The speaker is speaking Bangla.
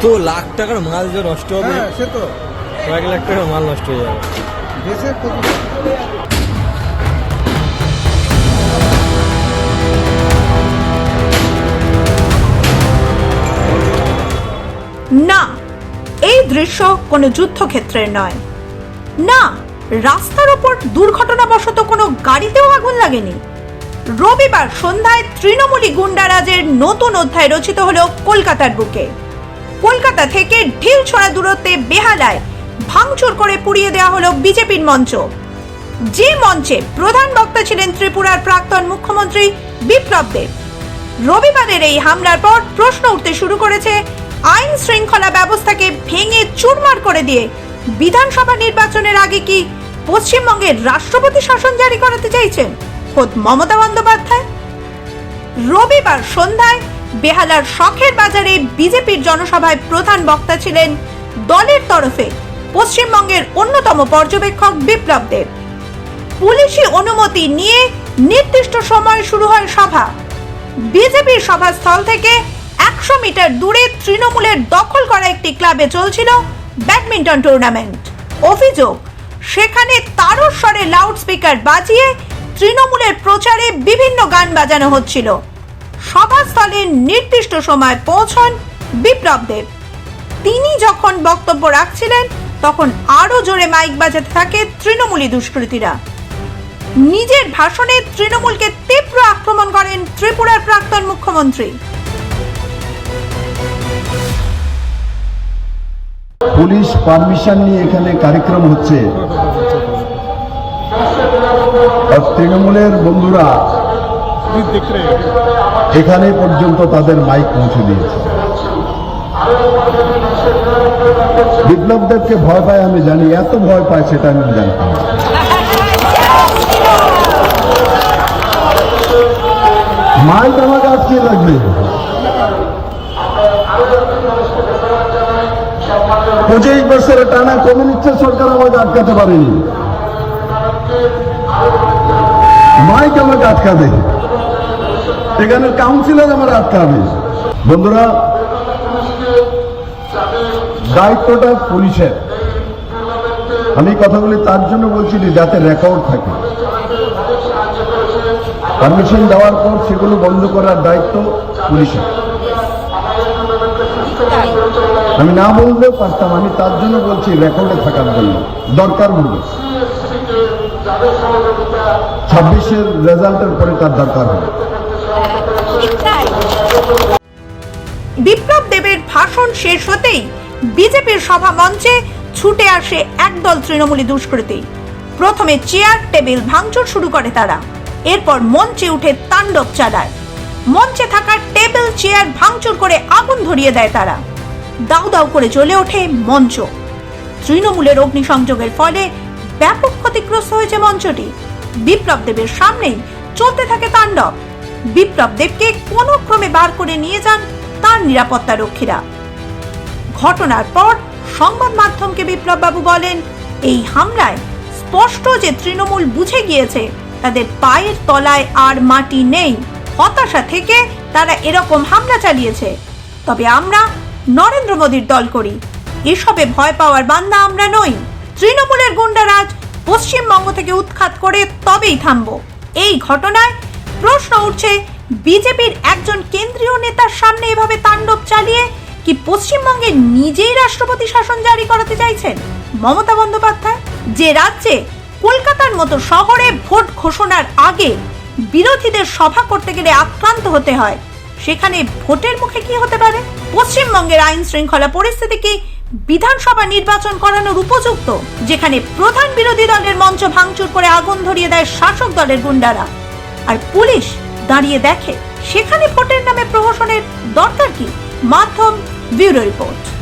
কত লাখ টাকার মাল যে নষ্ট হবে। হ্যাঁ সে তো। কয়েক লাখ টাকার মাল নষ্ট হয়ে যাবে। দেশের না এই দৃশ্য কোনো যুদ্ধক্ষেত্রের নয়। না রাস্তার ওপর দুর্ঘটনাবশত কোনো গাড়িতেও আগুন লাগেনি। রবিবার সন্ধ্যায় তৃণমূলী গুন্ডারাজের নতুন অধ্যায় রচিত হলো কলকাতার বুকে। কলকাতা থেকে ঢিল ছড়া দূরত্বে বেহালায় ভাঙচুর করে পুড়িয়ে দেওয়া হলো বিজেপির মঞ্চ। যে মঞ্চে প্রধান বক্তা ছিলেন ত্রিপুরার প্রাক্তন মুখ্যমন্ত্রী বিপ্লব দেব। রবিবারের এই হামলার পর প্রশ্ন উঠতে শুরু করেছে, আইন শৃঙ্খলা ব্যবস্থাকে ভেঙে চুরমার করে দিয়ে বিধানসভা নির্বাচনের আগে কি পশ্চিমবঙ্গের রাষ্ট্রপতি শাসন জারি করাতে চাইছেন খোদ মমতা বন্দ্যোপাধ্যায়? রবিবার সন্ধ্যায় বেহালার শখের বাজারে বিজেপির জনসভায় প্রধান বক্তা ছিলেন দলের তরফে পশ্চিমবঙ্গের অন্যতম পর্যবেক্ষক বিপ্লব দেব। পুলিশি অনুমতি নিয়ে নির্দিষ্ট সময় শুরু হয় সভা। বিজেপির সভাস্থল থেকে একশো মিটার দূরে তৃণমূলের দখল করা একটি ক্লাবে চলছিল ব্যাডমিন্টন টুর্নামেন্ট। অভিযোগ, সেখানে তারস্বরে লাউড স্পিকার বাজিয়ে তৃণমূলের প্রচারে বিভিন্ন গান বাজানো হচ্ছিল। সভাস্থলে নির্দিষ্ট সময় পৌঁছন বিপ্লব দেব। তিনি যখন বক্তব্য রাখছিলেন, তখন আরও জোরে মাইক বাজাতে থাকে তৃণমূলী দুষ্কৃতীরা। নিজের ভাষণে তৃণমূলকে তীব্র আক্রমণ করেন ত্রিপুরার প্রাক্তন মুখ্যমন্ত্রী। পুলিশ পারমিশন নিয়ে এখানে কার্যক্রম হচ্ছে। তৃণমূলের বন্ধুরা এখানে পর্যন্ত তাদের মাইক পৌঁছে দিয়েছে। বিপ্লব দেবকে ভয় পায়, আমি জানি। এত ভয় পায়, সেটা আমি জানতাম মাইক আমাকে আটকে লাগবে পঁচিশ বছরের টানা কমিউনিস্টের সরকার আমাকে আটকাতে পারেনি। মাইক আমাকে আটকাবে এখানে কাউন্সিলর আমার আটকাবে বন্ধুরা, দায়িত্বটা পুলিশের। আমি কথাগুলি তার জন্য বলছি যাতে রেকর্ড থাকে। পারমিশন দেওয়ার পর সেগুলো বন্ধ করার দায়িত্ব পুলিশের। আমি না বললেও পারতাম, আমি তার জন্য বলছি রেকর্ডে থাকার জন্য। দরকার বলবে ছাব্বিশের রেজাল্টের পরে তার দরকার হবে। বিপ্লব দেবের ভাষণ শেষ হতেই বিজেপির সভা মঞ্চে ছুটে আসে একদল তৃণমূলী দুষ্কৃতী। প্রথমে চেয়ার, টেবিল ভাঙচুর শুরু করে তারা। এরপর মঞ্চে উঠে তাণ্ডব চালায়। মঞ্চে থাকা টেবিল, চেয়ার ভাঙচুর করে আগুন ধরিয়ে দেয় তারা। দাউ দাউ করে জ্বলে ওঠে মঞ্চ। তৃণমূলের অগ্নিসংযোগের ফলে ব্যাপক ক্ষতিগ্রস্ত হয়েছে মঞ্চটি। বিপ্লব দেবের সামনেই চলতে থাকে তাণ্ডব। বিপ্লব দেবকে কোনো ক্রমে বার করে নিয়ে যান তার নিরাপত্তা রক্ষীরা। ঘটনার পর সংবাদ মাধ্যমকে বিপ্লব বাবু বলেন, এই হামলায় স্পষ্ট যে তৃণমূল বুঝে গিয়েছে, তাদের পায়ের তলায় আর মাটি নেই। হতাশা থেকে তারা এরকম হামলা চালিয়েছে। তবে আমরা নরেন্দ্র মোদীর দল করি। এসবে ভয় পাওয়ার বান্দা আমরা নই। তৃণমূলের গুন্ডারাজ পশ্চিমবঙ্গ থেকে উৎখাত করে তবেই থামবো। এই ঘটনায় প্রশ্ন উঠছে, বিজেপির একজন কেন্দ্রীয় নেতার সামনে এভাবে তাণ্ডব চালিয়ে কি পশ্চিমবঙ্গে নিজেই রাষ্ট্রপতি শাসন জারি করাতে চাইছেন? মমতা বন্দ্যোপাধ্যায়, যে রাজ্যে কলকাতার মতো শহরে ভোট ঘোষণার আগে বিরোধীদের সভা করতে গেলে আক্রান্ত হতে হয়, সেখানে ভোটের মুখে কি হতে পারে? পশ্চিমবঙ্গের আইন শৃঙ্খলা পরিস্থিতি কি বিধানসভা নির্বাচন করানোর উপযুক্ত, যেখানে প্রধান বিরোধী দলের মঞ্চ ভাঙচুর করে আগুন ধরিয়ে দেয় শাসক দলের গুন্ডারা? আর পুলিশ দাঁড়িয়ে দেখে সেখানে ভোটের নামে প্রহসনের দরকার কি? মাধ্যম ব্যুরো রিপোর্ট।